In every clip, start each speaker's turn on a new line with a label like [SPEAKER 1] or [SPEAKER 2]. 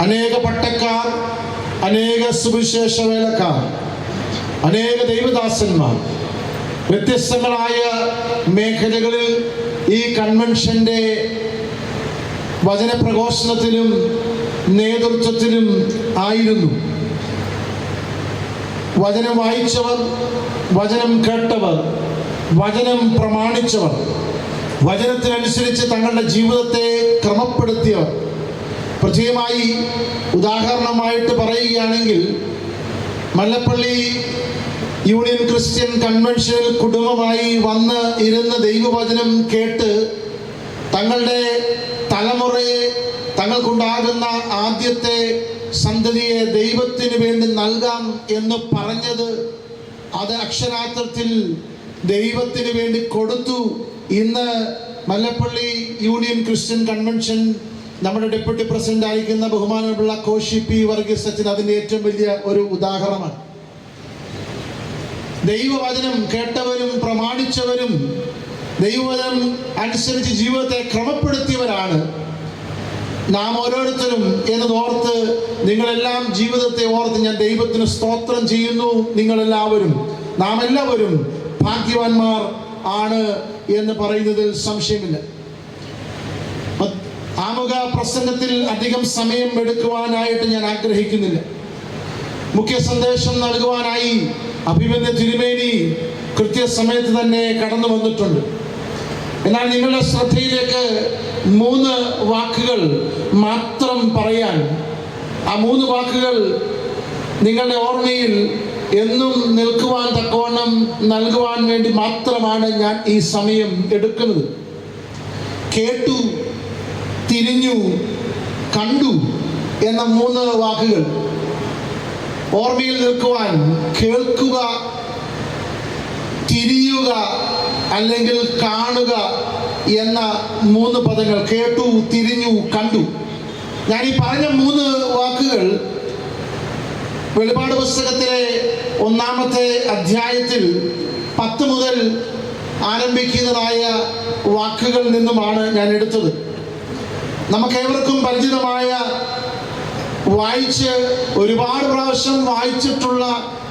[SPEAKER 1] അനേക പട്ടക്കാർ അനേക സുവിശേഷ വേലക്കാർ അനേക ദൈവദാസന്മാർ. വ്യത്യസ്തങ്ങളായ മേഖലകളിൽ ഈ കൺവെൻഷന്റെ വചനപ്രഘോഷണത്തിലും നേതൃത്വത്തിലും ആയിരുന്നു. വചനം വായിച്ചവർ വചനം കേട്ടവർ വചനം പ്രമാണിച്ചവർ വചനത്തിനനുസരിച്ച് തങ്ങളുടെ ജീവിതത്തെ ക്രമപ്പെടുത്തിയവർ. പ്രത്യേകമായി ഉദാഹരണമായിട്ട് പറയുകയാണെങ്കിൽ മല്ലപ്പള്ളി യൂണിയൻ ക്രിസ്ത്യൻ കൺവെൻഷനിൽ കുടുംബമായി വന്ന് ഇരുന്ന് ദൈവവചനം കേട്ട് തങ്ങളുടെ തലമുറയെ തങ്ങൾക്കുണ്ടാകുന്ന ആദ്യത്തെ സന്തതിയെ ദൈവത്തിന് വേണ്ടി നൽകാം എന്ന് പറഞ്ഞത് അത് അക്ഷരാർത്ഥത്തിൽ ദൈവത്തിന് വേണ്ടി കൊടുത്തു. ഇന്ന് മല്ലപ്പള്ളി യൂണിയൻ ക്രിസ്ത്യൻ കൺവെൻഷൻ നമ്മുടെ ഡെപ്യൂട്ടി പ്രസിഡന്റ് ആയിരിക്കുന്ന ബഹുമാനമുള്ള കോശി പി വർഗീസ് അച്ഛൻ അതിന്റെ ഏറ്റവും വലിയ ഒരു ഉദാഹരണമാണ്. ദൈവവചനം കേട്ടവരും പ്രമാണിച്ചവരും ദൈവവചനം അനുസരിച്ച് ജീവിതത്തെ ക്രമപ്പെടുത്തിയവരാണ് നാം ഓരോരുത്തരും എന്നത് ഓർത്ത് നിങ്ങളെല്ലാം ജീവിതത്തെ ഓർത്ത് ഞാൻ ദൈവത്തിന് സ്തോത്രം ചെയ്യുന്നു നിങ്ങളെല്ലാവരും. നാം എല്ലാവരും ഭാഗ്യവാന്മാർ ആണ് എന്ന് പറയുന്നതിൽ സംശയമില്ല. ആമുഖ പ്രസംഗത്തിൽ അധികം സമയം എടുക്കുവാനായിട്ട് ഞാൻ ആഗ്രഹിക്കുന്നില്ല. മുഖ്യ സന്ദേശം നൽകുവാനായി അഭിമന്യ തിരുമേനി കൃത്യസമയത്ത് തന്നെ കടന്നു വന്നിട്ടുണ്ട്. എന്നാൽ നിങ്ങളുടെ ശ്രദ്ധയിലേക്ക് മൂന്ന് വാക്കുകൾ മാത്രം പറയാൻ ആ മൂന്ന് വാക്കുകൾ നിങ്ങളുടെ ഓർമ്മയിൽ എന്നും നിൽക്കുവാൻ തക്കവണ്ണം നൽകുവാൻ വേണ്ടി മാത്രമാണ് ഞാൻ ഈ സമയം എടുക്കുന്നത്. കേട്ടു തിരിഞ്ഞു കണ്ടു എന്ന മൂന്ന് വാക്കുകൾ. ഓർമ്മയിൽ നിൽക്കുവാൻ കേൾക്കുക തിരിയുക അല്ലെങ്കിൽ കാണുക എന്ന മൂന്ന് പദങ്ങൾ കേട്ടു തിരിഞ്ഞു കണ്ടു. ഞാൻ ഈ പറഞ്ഞ മൂന്ന് വാക്കുകൾ വെളിപാട് പുസ്തകത്തിലെ ഒന്നാമത്തെ അധ്യായത്തിൽ പത്ത് മുതൽ ആരംഭിക്കുന്നതായ വാക്കുകളിൽ നിന്നുമാണ് ഞാൻ എടുത്തത്. നമുക്കേവർക്കും പരിചിതമായ വായിച്ച് ഒരുപാട് പ്രാവശ്യം വായിച്ചിട്ടുള്ള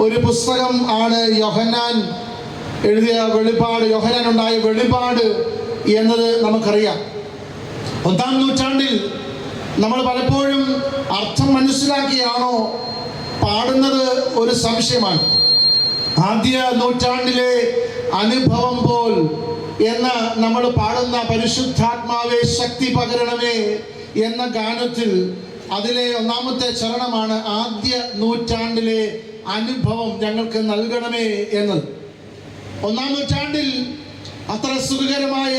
[SPEAKER 1] ഒരു പുസ്തകം ആണ് യോഹന്നാൻ എഴുതിയ വെളിപാട്. യോഹനാൻ ഉണ്ടായ വെളിപാട് എന്നത് നമുക്കറിയാം. ഒന്നാം നൂറ്റാണ്ടിൽ നമ്മൾ പലപ്പോഴും അർത്ഥം മനസ്സിലാക്കിയാണോ പാടുന്നത് ഒരു സംശയമാണ്. ആദ്യ നൂറ്റാണ്ടിലെ അനുഭവം പോൽ എന്ന് നമ്മൾ പാടുന്ന പരിശുദ്ധാത്മാവേ ശക്തി പകരണമേ എന്ന ഗാനത്തിൽ അതിലെ ഒന്നാമത്തെ ചരണമാണ് ആദ്യ നൂറ്റാണ്ടിലെ അനുഭവം ഞങ്ങൾക്ക് നൽകണമേ എന്നത് ഒന്നാം നൂറ്റാണ്ടിൽ അത്ര സുഖകരമായ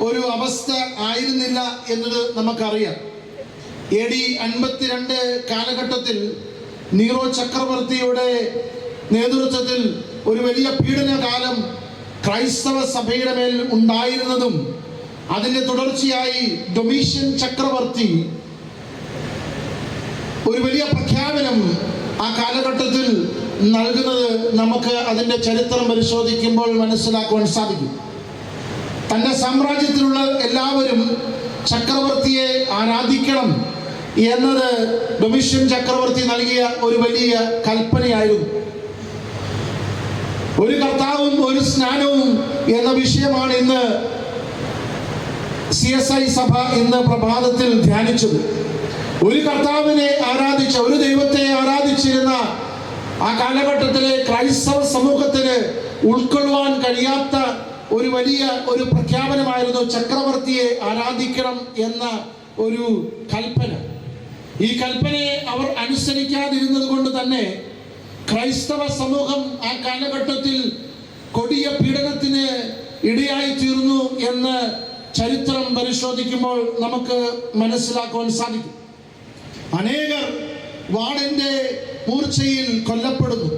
[SPEAKER 1] ഒരു അവസ്ഥ ആയിരുന്നില്ല എന്നത് നമുക്കറിയാം. എ ഡി അൻപത്തിരണ്ട് കാലഘട്ടത്തിൽ നീറോ ചക്രവർത്തിയുടെ നേതൃത്വത്തിൽ ഒരു വലിയ പീഡനകാലം ക്രൈസ്തവ സഭയുടെ മേൽ ഉണ്ടായിരുന്നതും അതിന്റെ തുടർച്ചയായി ഡൊമീഷ്യൻ ചക്രവർത്തി ഒരു വലിയ പ്രഖ്യാപനം ആ കാലഘട്ടത്തിൽ നൽകുന്നത് നമുക്ക് അതിന്റെ ചരിത്രം പരിശോധിക്കുമ്പോൾ മനസ്സിലാക്കുവാൻ സാധിക്കും. തന്റെ സാമ്രാജ്യത്തിലുള്ള എല്ലാവരും ചക്രവർത്തിയെ ആരാധിക്കണം എന്നത് ഡൊമിഷ്യൻ ചക്രവർത്തി നൽകിയ ഒരു വലിയ കൽപ്പനയായിരുന്നു. ഒരു കർത്താവും ഒരു സ്നാനവും എന്ന വിഷയമാണ് ഇന്ന് സി എസ് ഐ സഭ ഇന്ന് പ്രഭാതത്തിൽ ധ്യാനിച്ചത്. ഒരു കർത്താവിനെ ആരാധിച്ച ഒരു ദൈവത്തെ ആരാധിച്ചിരുന്ന ആ കാലഘട്ടത്തിലെ ക്രൈസ്തവ സമൂഹത്തിന് ഉൾക്കൊള്ളുവാൻ കഴിയാത്ത ഒരു വലിയ ഒരു പ്രഖ്യാപനമായിരുന്നു ചക്രവർത്തിയെ ആരാധിക്കണം എന്ന ഒരു കൽപ്പന. ഈ കൽപ്പനയെ അവർ അനുസരിക്കാതിരുന്നത് കൊണ്ട് തന്നെ ക്രൈസ്തവ സമൂഹം ആ കാലഘട്ടത്തിൽ കൊടിയ പീഡനത്തിന് ഇടയായി തീർന്നു എന്ന് ചരിത്രം പരിശോധിക്കുമ്പോൾ നമുക്ക് മനസ്സിലാക്കുവാൻ സാധിക്കും. അനേകർ വാർഡിന്റെ മൂർച്ചയിൽ കൊല്ലപ്പെടുന്നു.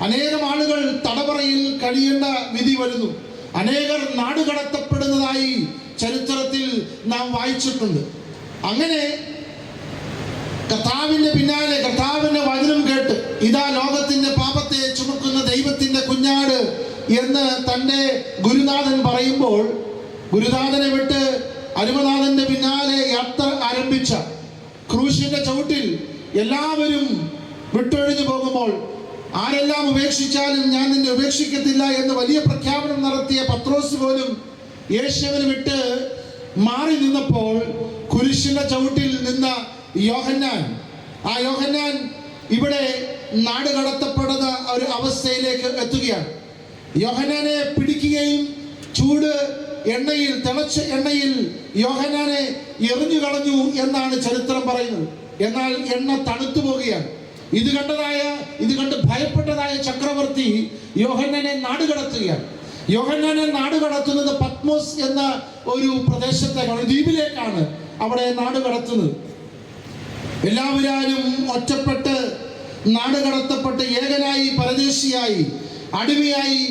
[SPEAKER 1] അനേകം ആളുകൾ തടവറയിൽ കഴിയേണ്ട വിധി വരുന്നു. അനേകർ നാടുകടത്തപ്പെടുന്നതായി ചരിത്രത്തിൽ നാം വായിച്ചിട്ടുണ്ട്. അങ്ങനെ കർത്താവിന്റെ പിന്നാലെ കർത്താവിന്റെ വചനം കേട്ട് ഇതാ ലോകത്തിന്റെ പാപത്തെ ചുമക്കുന്ന ദൈവത്തിന്റെ കുഞ്ഞാട് എന്ന് തന്റെ ഗുരുനാഥൻ പറയുമ്പോൾ ഗുരുനാഥനെ വിട്ട് അരുമനാഥന്റെ പിന്നാലെ യാത്ര ആരംഭിച്ച ക്രൂശിന്റെ ചവിട്ടിൽ എല്ലാവരും വിട്ടൊഴിഞ്ഞു പോകുമ്പോൾ ആരെല്ലാം ഉപേക്ഷിച്ചാലും ഞാൻ നിന്നെ ഉപേക്ഷിക്കത്തില്ല എന്ന് വലിയ പ്രഖ്യാപനം നടത്തിയ പത്രോസ് പോലും യേശുവിന് വിട്ട് മാറി നിന്നപ്പോൾ കുരിശിന്റെ ചവിട്ടിൽ നിന്ന യോഹന്നാൻ. ആ യോഹന്നാൻ ഇവിടെ നാട് കടത്തപ്പെടുന്ന ഒരു അവസ്ഥയിലേക്ക് എത്തുകയാണ്. യോഹന്നാനെ പിടിക്കുകയും ചൂട് എണ്ണയിൽ തിളച്ച എണ്ണയിൽ യോഹനാനെ എറിഞ്ഞു കളഞ്ഞു എന്നാണ് ചരിത്രം പറയുന്നത്. എന്നാൽ എണ്ണ തണുത്തു പോകുകയാണ് ഇത് കണ്ടതായ ഇത് കണ്ട് ഭയപ്പെട്ടതായ ചക്രവർത്തി യോഹന്നാനെ നാട് കടത്തുകയാണ്. യോഹന്നാനെ നാട് കടത്തുന്നത് പത്മോസ് എന്ന ഒരു പ്രദേശത്തേക്കാണ് ദ്വീപിലേക്കാണ് അവിടെ നാട് കടത്തുന്നത്. എല്ലാവരും ഒറ്റപ്പെട്ട് നാട് കടത്തപ്പെട്ട് ഏകനായി പരദേശിയായി അടിമയായി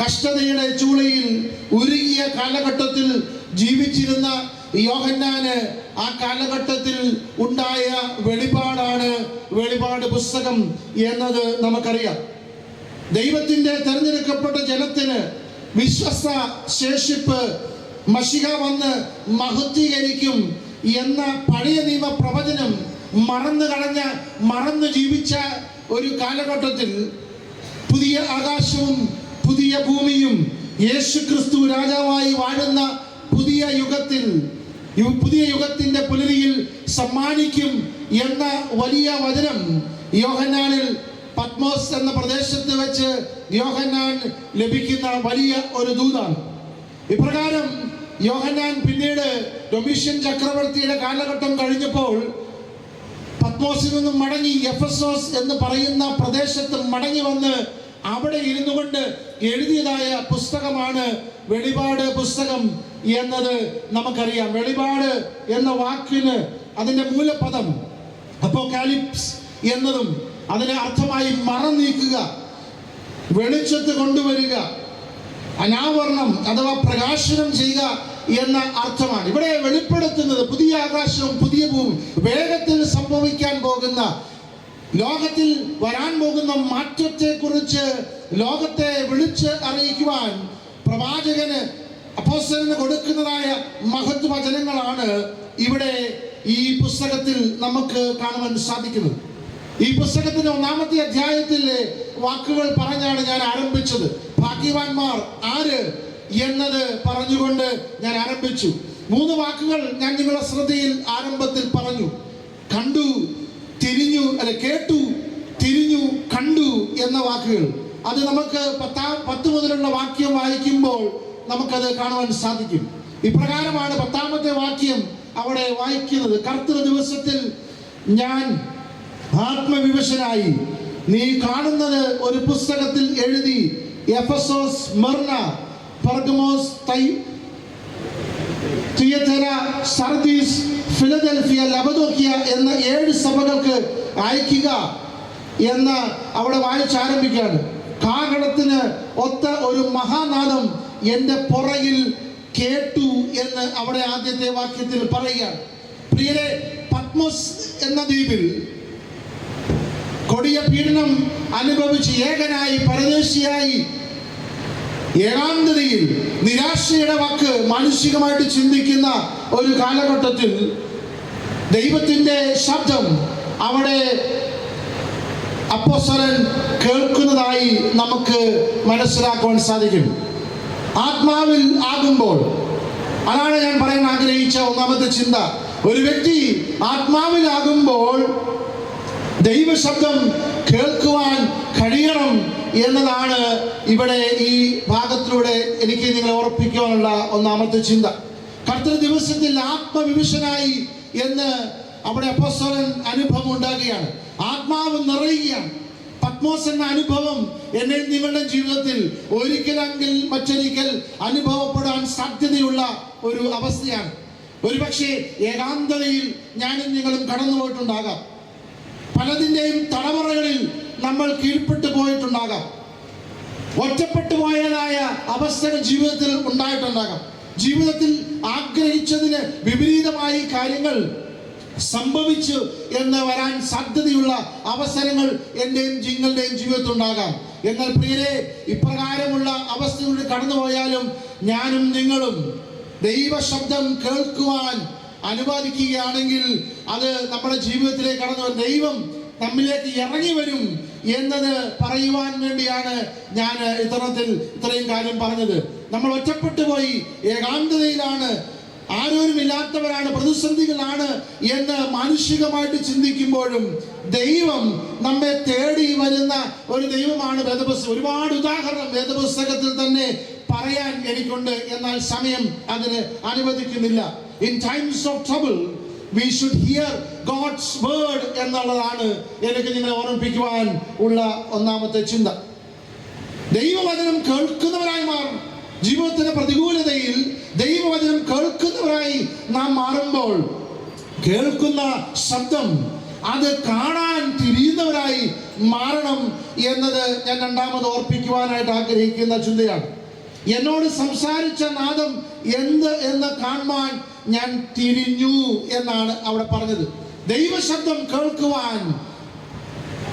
[SPEAKER 1] കഷ്ടതയുടെ ചൂളയിൽ ഉരുകിയ കാലഘട്ടത്തിൽ ജീവിച്ചിരുന്ന യോഹന്നാന് ആ കാലഘട്ടത്തിൽ ഉണ്ടായ വെളിപാടാണ് വെളിപാട് പുസ്തകം എന്നത് നമുക്കറിയാം. ദൈവത്തിന്റെ തെരഞ്ഞെടുക്കപ്പെട്ട ജനത്തിന് വിശ്വസ്ത ശേഷിപ്പ് മഷിക വന്ന് മഹത്വീകരിക്കും എന്ന പഴയ നിയമ പ്രവചനം മറന്നു കളഞ്ഞ മറന്നു ജീവിച്ച ഒരു കാലഘട്ടത്തിൽ പുതിയ ആകാശവും പുതിയ ഭൂമിയും യേശു ക്രിസ്തു രാജാവായി വാഴുന്ന പുതിയ യുഗത്തിൽ പുതിയ യുഗത്തിന്റെ പുലരിയിൽ സമ്മാനിക്കും എന്ന വലിയ വചനം യോഹന്നാനിൽ പത്മോസ് എന്ന പ്രദേശത്ത് വെച്ച് യോഹന്നാൻ ലഭിക്കുന്ന വലിയ ഒരു ദൂതാണ്. ഇപ്രകാരം യോഹന്നാൻ പിന്നീട് ഡൊമീഷ്യൻ ചക്രവർത്തിയുടെ കാലഘട്ടം കഴിഞ്ഞപ്പോൾ പത്മോസിൽ നിന്ന് മടങ്ങി എഫസോസ് എന്ന് പറയുന്ന പ്രദേശത്ത് മടങ്ങി വന്ന് അവിടെ ഇരുന്നു കൊണ്ട് എഴുതിയതായ പുസ്തകമാണ് വെളിപാട് പുസ്തകം എന്നത്. നമുക്കറിയാം. വെളിപാട് എന്ന വാക്കിന് അതിന്റെ മൂലപദം അപ്പോകാലിപ്സ് എന്നതും അതിനെ അർത്ഥമായി മറ നീക്കുക വെളിച്ചത്ത് കൊണ്ടുവരിക അനാവരണം അഥവാ പ്രകാശനം ചെയ്യുക എന്ന അർത്ഥമാണ്. ഇവിടെ വെളിപ്പെടുത്തുന്നത് പുതിയ ആകാശവും പുതിയ ഭൂമി വേഗത്തിൽ സംഭവിക്കാൻ പോകുന്ന ലോകത്തിൽ വരാൻ പോകുന്ന മാറ്റത്തെ കുറിച്ച് ലോകത്തെ വിളിച്ച് അറിയിക്കുവാൻ പ്രവാചകന് അപ്പോസ്റ്റലിന് കൊടുക്കുന്നതായ മഹത്വചനങ്ങളാണ് ഇവിടെ ഈ പുസ്തകത്തിൽ നമുക്ക് കാണുവാൻ സാധിക്കുന്നത്. ഈ പുസ്തകത്തിന്റെ ഒന്നാമത്തെ അധ്യായത്തിലെ വാക്കുകൾ പറഞ്ഞാണ് ഞാൻ ആരംഭിച്ചത്. ഭാഗ്യവാന്മാർ ആര്? എന്നത് പറഞ്ഞുകൊണ്ട് ഞാൻ ആരംഭിച്ചു. മൂന്ന് വാക്കുകൾ ഞാൻ നിങ്ങളുടെ ശ്രദ്ധയിൽ ആരംഭത്തിൽ പറഞ്ഞു. കണ്ടു തിരിഞ്ഞു അല്ല കേട്ടു തിരിഞ്ഞു കണ്ടു എന്ന വാക്കുകൾ. അത് നമുക്ക് പത്താം പത്ത് മുതലുള്ള വാക്യം വായിക്കുമ്പോൾ നമുക്കത് കാണുവാൻ സാധിക്കും. ഇപ്രകാരമാണ് പത്താമത്തെ വാക്യം അവിടെ വായിക്കുന്നത്. കർത്തൃ ദിവസത്തിൽ ഞാൻ ആത്മവിവശനായി. നീ കാണുന്നത് ഒരു പുസ്തകത്തിൽ എഴുതി എഫസോസ് മെർണ പെർഗമോസ് തൈ തിയറ്റര സർദീസ് ഫിലദൽഫിയ ലബദോക്കിയ എന്ന ഏഴ് സഭകൾക്ക് അയക്കുക എന്ന് അവിടെ വായിച്ചാരംഭിക്കുകയാണ് കാകടത്തിന് ഒത്ത ഒരു മഹാനാദം എന്റെ പുറകിൽ കേട്ടു എന്ന് അവിടെ ആദ്യത്തെ വാക്യത്തിൽ പറയുകയാണ്. പ്രിയരെ പത്മോസ് എന്ന ദ്വീപിൽ കൊടിയ പീഡനം അനുഭവിച്ച് ഏകനായി പരദേശിയായി ഏകാന്തതയിൽ നിരാശയുടെ വാക്ക് മാനുഷികമായിട്ട് ചിന്തിക്കുന്ന ഒരു കാലഘട്ടത്തിൽ ദൈവത്തിന്റെ ശബ്ദം അവിടെ അപ്പോസ്വരൻ കേൾക്കുന്നതായി നമുക്ക് മനസ്സിലാക്കുവാൻ സാധിക്കും. ആത്മാവിൽ ആകുമ്പോൾ അതാണ് ഞാൻ പറയാൻ ആഗ്രഹിച്ച ഒന്നാമത്തെ ചിന്ത. ഒരു വ്യക്തി ആത്മാവിലാകുമ്പോൾ ദൈവശബ്ദം കേൾക്കുവാൻ കഴിയണം എന്നതാണ് ഇവിടെ ഈ ഭാഗത്തിലൂടെ എനിക്ക് നിങ്ങളെ ഓർപ്പിക്കാനുള്ള ഒന്നാമത്തെ ചിന്ത. കർത്തൃ ദിവസത്തിൽ ആത്മവിഭീഷനായി എന്ന് അവിടെ അപ്പസ്വരൻ അനുഭവം ഉണ്ടാകുകയാണ്. ആത്മാവ് നിറയുകയാണ്. പത്മോസ് എന്ന അനുഭവം എന്നെ നിങ്ങളുടെ ജീവിതത്തിൽ ഒരിക്കലെങ്കിൽ മറ്റൊരിക്കൽ അനുഭവപ്പെടാൻ സാധ്യതയുള്ള ഒരു അവസ്ഥയാണ്. ഒരുപക്ഷെ ഏകാന്തതയിൽ ഞാനും നിങ്ങളും കടന്നു പോയിട്ടുണ്ടാകാം പലതിന്റെയും തലമുറകളിൽ നമ്മൾ കീഴ്പ്പെട്ടു പോയിട്ടുണ്ടാകാം. ഒറ്റപ്പെട്ടു പോയതായ അവസ്ഥകൾ ജീവിതത്തിൽ ഉണ്ടായിട്ടുണ്ടാകാം. ജീവിതത്തിൽ ആഗ്രഹിച്ചതിന് വിപരീതമായി കാര്യങ്ങൾ സംഭവിച്ചു എന്ന് വരാൻ സാധ്യതയുള്ള അവസരങ്ങൾ എന്റെയും നിങ്ങളുടെയും ജീവിതത്തിൽ ഉണ്ടാകാം. എന്നാൽ പ്രിയരെ ഇപ്രകാരമുള്ള അവസ്ഥയിലൂടെ കടന്നുപോയാലും ഞാനും നിങ്ങളും ദൈവശബ്ദം കേൾക്കുവാൻ അനുവാദിക്കുകയാണെങ്കിൽ അത് നമ്മുടെ ജീവിതത്തിലേക്ക് കടന്നു ദൈവം നമ്മിലേക്ക് ഇറങ്ങി വരും എന്നത് പറയുവാൻ വേണ്ടിയാണ് ഞാൻ ഇത്തരത്തിൽ ഇത്രയും കാര്യം പറഞ്ഞത്. നമ്മൾ ഒറ്റപ്പെട്ടു പോയി ഏകാന്തതയിലാണ്. ആരോരുമില്ലാത്തവരാണ് പ്രതിസന്ധികളാണ് എന്ന് മാനുഷികമായിട്ട് ചിന്തിക്കുമ്പോഴും ദൈവം നമ്മെ തേടി വരുന്ന ഒരു ദൈവമാണ് വേദപുസ്തകം. ഒരുപാട് ഉദാഹരണം വേദപുസ്തകത്തിൽ തന്നെ പറയാൻ എനിക്കുണ്ട്. എന്നാൽ സമയം അതിന് അനുവദിക്കുന്നില്ല. In times of trouble we should hear God's word എന്നുള്ളതാണ് എനിക്ക് നിങ്ങളെ ഓർമ്മിപ്പിക്കുവാൻ ഉള്ള ഒന്നാമത്തെ ചിന്ത. ദൈവവചനം കേൾക്കുന്നവരായി മാറും. ജീവിതത്തിന്റെ പ്രതികൂലതയിൽ ദൈവവചനം കേൾക്കുന്നവരായി നാം മാറുമ്പോൾ കേൾക്കുന്ന ശബ്ദം അത് കാണാൻ തിരിയുന്നവരായി മാറണം എന്നത് ഞാൻ രണ്ടാമത് ഓർപ്പിക്കുവാനായിട്ട് ആഗ്രഹിക്കുന്ന ചിന്തയാണ്. എന്നോട് സംസാരിച്ച നാദം എന്ത് എന്ന് കാണുവാൻ ഞാൻ തിരിഞ്ഞു എന്നാണ് അവിടെ പറഞ്ഞത്. ദൈവശബ്ദം കേൾക്കുവാൻ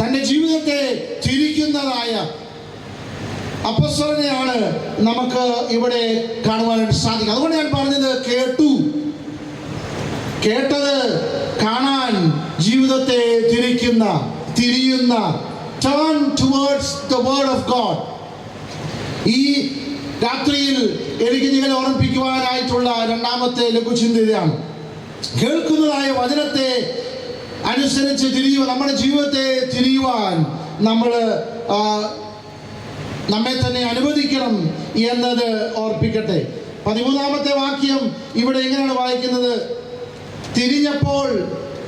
[SPEAKER 1] തന്റെ ജീവിതത്തെ തിരിക്കുന്നതായ അപ്പസ്വരനെയാണ് നമുക്ക് ഇവിടെ കാണുവാനായിട്ട് സാധിക്കും അതുകൊണ്ട് ഞാൻ പറഞ്ഞത് കേട്ടു. കേട്ടത് കാണാൻ ജീവിതത്തെ തിരിക്കുന്ന തിരിയുന്ന turn towards the word of God ഈ രാത്രിയിൽ എനിക്ക് നിങ്ങളെ ഓർമ്മിപ്പിക്കുവാനായിട്ടുള്ള രണ്ടാമത്തെ ലഘുചിന്തയാണ്. കേൾക്കുന്നതായ വചനത്തെ അനുസരിച്ച് തിരിയുക നമ്മുടെ ജീവിതത്തെ തിരിയുവാൻ നമ്മൾ നമ്മെ തന്നെ അനുവദിക്കണം എന്നത് ഓർപ്പിക്കട്ടെ. പതിമൂന്നാമത്തെ വാക്യം ഇവിടെ എങ്ങനെയാണ് വായിക്കുന്നത്? തിരിഞ്ഞപ്പോൾ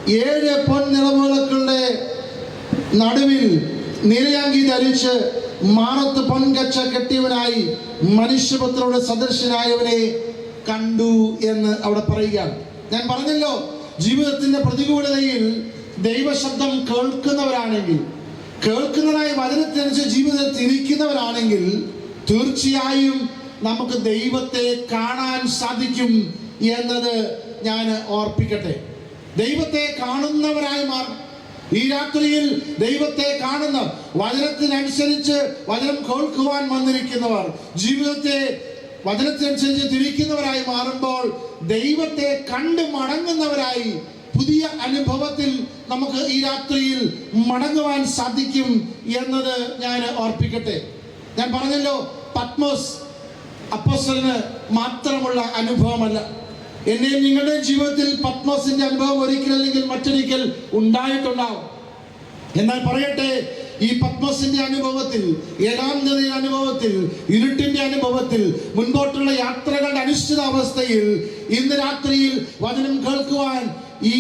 [SPEAKER 1] ഏഴ് പൊൻ നിളവിളക്കുകളുടെ നടുവിൽ നിരയാങ്കി ധരിച്ച് മാറത്ത് പൊൻകച്ച കെട്ടിയവനായി മനുഷ്യപുത്രയുടെ സദൃശനായവനെ കണ്ടു എന്ന് അവിടെ പറയുകയാണ്. ഞാൻ പറഞ്ഞല്ലോ ജീവിതത്തിന്റെ പ്രതികൂലതയിൽ ദൈവശബ്ദം കേൾക്കുന്നവരാണെങ്കിൽ കേൾക്കുന്നതായ വചനത്തിനനുസരിച്ച് ജീവിതത്തിൽ തിരിക്കുന്നവരാണെങ്കിൽ തീർച്ചയായും നമുക്ക് ദൈവത്തെ കാണാൻ സാധിക്കും എന്നത് ഞാൻ ഓർപ്പിക്കട്ടെ. ദൈവത്തെ കാണുന്നവരായി മാറും. ഈ രാത്രിയിൽ ദൈവത്തെ കാണുന്ന വചനത്തിനനുസരിച്ച് വചനം കേൾക്കുവാൻ വന്നിരിക്കുന്നവർ ജീവിതത്തെ വചനത്തിനനുസരിച്ച് തിരിക്കുന്നവരായി മാറുമ്പോൾ ദൈവത്തെ കണ്ട് മടങ്ങുന്നവരായി പുതിയ അനുഭവത്തിൽ നമുക്ക് ഈ രാത്രിയിൽ മടങ്ങുവാൻ സാധിക്കും എന്നത് ഞാൻ ഓർപ്പിക്കട്ടെ. ഞാൻ പറഞ്ഞല്ലോ പത്മോസ് അപ്പോസ്തലന് മാത്രമുള്ള അനുഭവമല്ല. എന്നെയും നിങ്ങളുടെ ജീവിതത്തിൽ പത്മോസിന്റെ അനുഭവം ഒരിക്കലല്ലെങ്കിൽ മറ്റൊരിക്കൽ ഉണ്ടായിട്ടുണ്ടാവും. എന്നാൽ പറയട്ടെ ഈ പത്മസിന്റെ അനുഭവത്തിൽ ഏകാന്തതയുടെ അനുഭവത്തിൽ ഇരുട്ടിന്റെ അനുഭവത്തിൽ മുൻപോട്ടുള്ള യാത്രകളുടെ അനിശ്ചിതാവസ്ഥയിൽ ഇന്ന് രാത്രിയിൽ വചനം കേൾക്കുവാൻ ഈ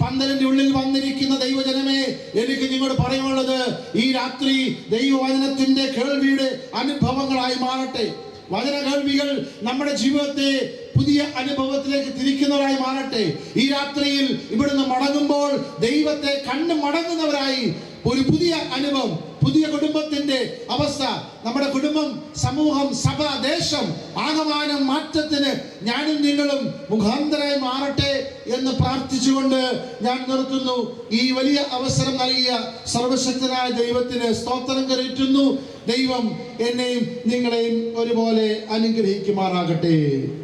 [SPEAKER 1] പന്തലിന്റെ ഉള്ളിൽ വന്നിരിക്കുന്ന ദൈവജനമേ എനിക്ക് നിങ്ങളോട് പറയാനുള്ളത് ഈ രാത്രി ദൈവവചനത്തിന്റെ കേൾവിയുടെ അനുഭവങ്ങളായി മാറട്ടെ. വചന കേൾവികൾ നമ്മുടെ ജീവിതത്തെ പുതിയ അനുഭവത്തിലേക്ക് തിരിക്കുന്നവരായി മാറട്ടെ. ഈ രാത്രിയിൽ ഇവിടുന്ന് മടങ്ങുമ്പോൾ ദൈവത്തെ കണ്ട് മടങ്ങുന്നവരായി ഒരു പുതിയ അനുഭവം പുതിയ കുടുംബത്തിന്റെ അവസ്ഥ നമ്മുടെ കുടുംബം സമൂഹം സഭ ദേശം ആകമാനം മാറ്റത്തിന് ഞാനും നിങ്ങളും മുഖാന്തരായി മാറട്ടെ എന്ന് പ്രാർത്ഥിച്ചുകൊണ്ട് ഞാൻ നിർത്തുന്നു. ഈ വലിയ അവസരം നൽകിയ സർവശക്തനായ ദൈവത്തിന് സ്തോത്രം കരറ്റുന്നു ദൈവം എന്നെയും നിങ്ങളെയും ഒരുപോലെ അനുഗ്രഹിക്കുമാറാകട്ടെ.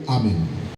[SPEAKER 1] ആമേൻ.